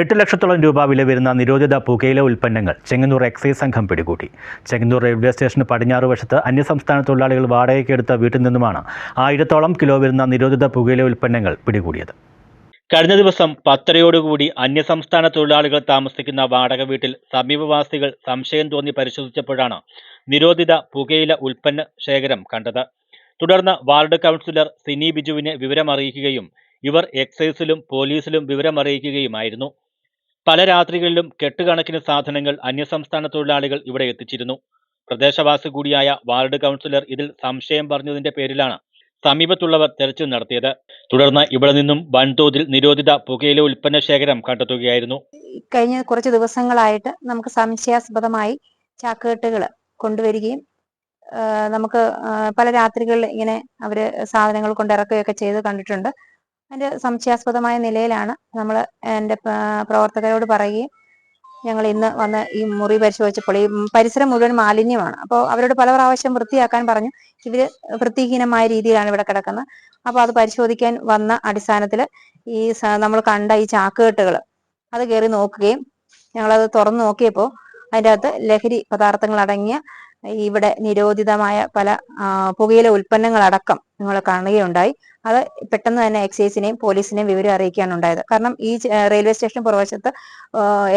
എട്ട് ലക്ഷത്തോളം രൂപ വില വരുന്ന നിരോധിത പുകയില ഉൽപ്പന്നങ്ങൾ ചെങ്ങന്നൂർ എക്സൈസ് സംഘം പിടികൂടി. ചെങ്ങന്നൂർ റെയിൽവേ സ്റ്റേഷന് പടിഞ്ഞാറ് വശത്ത് അന്യസംസ്ഥാന തൊഴിലാളികൾ വാടകയ്ക്കെടുത്ത വീട്ടിൽ നിന്നുമാണ് ആയിരത്തോളം കിലോ വരുന്ന നിരോധിത പുകയില ഉൽപ്പന്നങ്ങൾ പിടികൂടിയത്. കഴിഞ്ഞ ദിവസം പത്തരയോടുകൂടി അന്യസംസ്ഥാന തൊഴിലാളികൾ താമസിക്കുന്ന വാടക വീട്ടിൽ സമീപവാസികൾ സംശയം തോന്നി പരിശോധിച്ചപ്പോഴാണ് നിരോധിത പുകയില ഉൽപ്പന്ന ശേഖരം കണ്ടത്. തുടർന്ന് വാർഡ് കൗൺസിലർ സിനി ബിജുവിനെ വിവരമറിയിക്കുകയും ഇവർ എക്സൈസിലും പോലീസിലും വിവരമറിയിക്കുകയുമായിരുന്നു. പല രാത്രികളിലും കെട്ടുകണക്കിന് സാധനങ്ങൾ അന്യസംസ്ഥാന തൊഴിലാളികൾ ഇവിടെ എത്തിച്ചിരുന്നു. പ്രദേശവാസി കൂടിയായ വാർഡ് കൗൺസിലർ ഇതിൽ സംശയം പറഞ്ഞതിന്റെ പേരിലാണ് സമീപത്തുള്ളവർ തെരച്ചിൽ നടത്തിയത്. തുടർന്ന് ഇവിടെ നിന്നും വൻതോതിൽ നിരോധിത പുകയില ഉൽപ്പന്ന ശേഖരം കണ്ടെത്തുകയായിരുന്നു. കഴിഞ്ഞ കുറച്ച് ദിവസങ്ങളായിട്ട് നമുക്ക് സംശയാസ്പദമായി ചാക്കുകെട്ടുകൾ കൊണ്ടുവരികയും നമുക്ക് പല രാത്രികളിൽ ഇങ്ങനെ അവർ സാധനങ്ങൾ കൊണ്ടിറക്കുകയൊക്കെ ചെയ്ത് കണ്ടിട്ടുണ്ട്. അതിന്റെ സംശയാസ്പദമായ നിലയിലാണ് നമ്മൾ എന്റെ പ്രവർത്തകരോട് പറയുകയും ഞങ്ങൾ ഇന്ന് വന്ന് ഈ മുറി പരിശോധിച്ചപ്പോൾ ഈ പരിസരം മുഴുവൻ മാലിന്യമാണ്. അപ്പോൾ അവരോട് പല പ്രാവശ്യം വൃത്തിയാക്കാൻ പറഞ്ഞു. ഇവർ വൃത്തിഹീനമായ രീതിയിലാണ് ഇവിടെ കിടക്കുന്നത്. അപ്പോൾ അത് പരിശോധിക്കാൻ വന്ന അടിസ്ഥാനത്തിൽ ഈ നമ്മൾ കണ്ട ഈ ചാക്കുകെട്ടുകൾ അത് കയറി നോക്കുകയും ഞങ്ങളത് തുറന്നു നോക്കിയപ്പോൾ അതിന്റെ അകത്ത് ലഹരി പദാർത്ഥങ്ങൾ അടങ്ങിയ ഇവിടെ നിരോധിതമായ പല പുകയില ഉൽപ്പന്നങ്ങളടക്കം നിങ്ങൾ കാണുകയുണ്ടായി. അത് പെട്ടെന്ന് തന്നെ എക്സൈസിനെയും പോലീസിനെയും വിവരം അറിയിക്കാൻ ഉണ്ടായത് കാരണം ഈ റെയിൽവേ സ്റ്റേഷൻ പുറവശത്ത്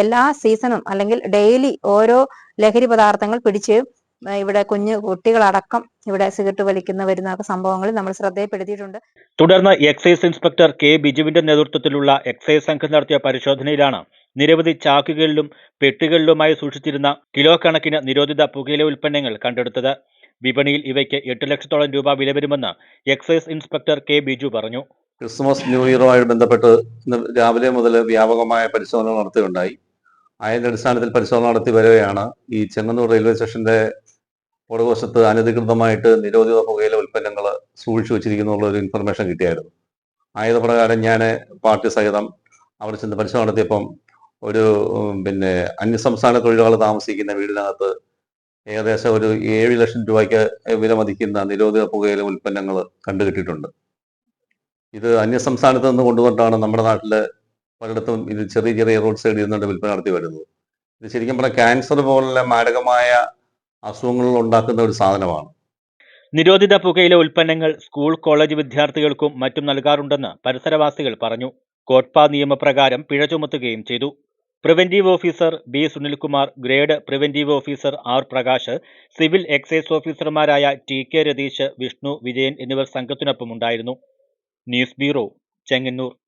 എല്ലാ സീസണും അല്ലെങ്കിൽ ഡെയിലി ഓരോ ലഹരി പദാർത്ഥങ്ങൾ പിടിച്ച് ഇവിടെ കുഞ്ഞു കുട്ടികളടക്കം ഇവിടെ സിഗരറ്റ് വലിക്കുന്ന വരുന്ന സംഭവങ്ങൾ നമ്മൾ ശ്രദ്ധയിൽപ്പെടുത്തിയിട്ടുണ്ട്. തുടർന്ന് എക്സൈസ് ഇൻസ്പെക്ടർ കെ ബിജുവിന്റെ നേതൃത്വത്തിലുള്ള എക്സൈസ് സംഘം നടത്തിയ പരിശോധനയിലാണ് നിരവധി ചാക്കുകളിലും പെട്ടികളിലുമായി സൂക്ഷിച്ചിരുന്ന കിലോ കണക്കിന് നിരോധിത പുകയില ഉൽപ്പന്നങ്ങൾ കണ്ടെടുത്തത്. വിപണിയിൽ ഇവയ്ക്ക് എട്ട് ലക്ഷത്തോളം രൂപ വില വരുമെന്ന് എക്സൈസ് ഇൻസ്പെക്ടർ കെ ബിജു പറഞ്ഞു. ക്രിസ്മസ് ന്യൂ ഇയറുമായി ബന്ധപ്പെട്ട് ഇന്ന് രാവിലെ മുതൽ വ്യാപകമായ പരിശോധന നടത്തുകയുണ്ടായി. അതിന്റെ അടിസ്ഥാനത്തിൽ പരിശോധന നടത്തി വരവെയാണ് ഈ ചെങ്ങന്നൂർ റെയിൽവേ സ്റ്റേഷന്റെ പുറകുവശത്ത് അനധികൃതമായിട്ട് നിരോധിത പുകയില ഉൽപ്പന്നങ്ങൾ സൂക്ഷിച്ചു വെച്ചിരിക്കുന്നുള്ള ഒരു ഇൻഫർമേഷൻ കിട്ടിയായിരുന്നു. ആയത് പ്രകാരം ഞാൻ പാർട്ടി സഹിതം അവിടെ ചെന്ന് പരിശോധന നടത്തിയപ്പം ഒരു പിന്നെ അന്യസംസ്ഥാന തൊഴിലാളികൾ താമസിക്കുന്ന വീടിനകത്ത് ഏകദേശം ഒരു ഏഴ് ലക്ഷം രൂപയ്ക്ക് വില മതിക്കുന്ന നിരോധിത പുകയില ഉൽപ്പന്നങ്ങൾ കണ്ടുകിട്ടിയിട്ടുണ്ട്. ഇത് അന്യസംസ്ഥാനത്ത് നിന്ന് കൊണ്ടുവന്നിട്ടാണ് നമ്മുടെ നാട്ടിൽ പലയിടത്തും ഇത് ചെറിയ ചെറിയ റോഡ് സൈഡിൽ നിന്നുകൊണ്ട് വിൽപ്പന നടത്തി വരുന്നത്. ഇത് ശരിക്കും പറഞ്ഞാൽ ക്യാൻസർ പോലുള്ള മാരകമായ അസുഖങ്ങൾ ഉണ്ടാക്കുന്ന ഒരു സാധനമാണ്. നിരോധിത പുകയില ഉൽപ്പന്നങ്ങൾ സ്കൂൾ കോളേജ് വിദ്യാർത്ഥികൾക്കും മറ്റും നൽകാറുണ്ടെന്ന് പരിസരവാസികൾ പറഞ്ഞു. കോട്ട്പ നിയമപ്രകാരം പിഴ ചുമത്തുകയും ചെയ്തു. Preventive officer B Sunilkumar grade preventive officer R Prakash civil excise ഓഫീസർമാരായ ടി കെ രതീഷ് വിഷ്ണു വിജയൻ എന്നിവർ സംഘത്തിനൊപ്പമുണ്ടായിരുന്നു ന്യൂസ് ബ്യൂറോ ചെങ്ങന്നൂർ.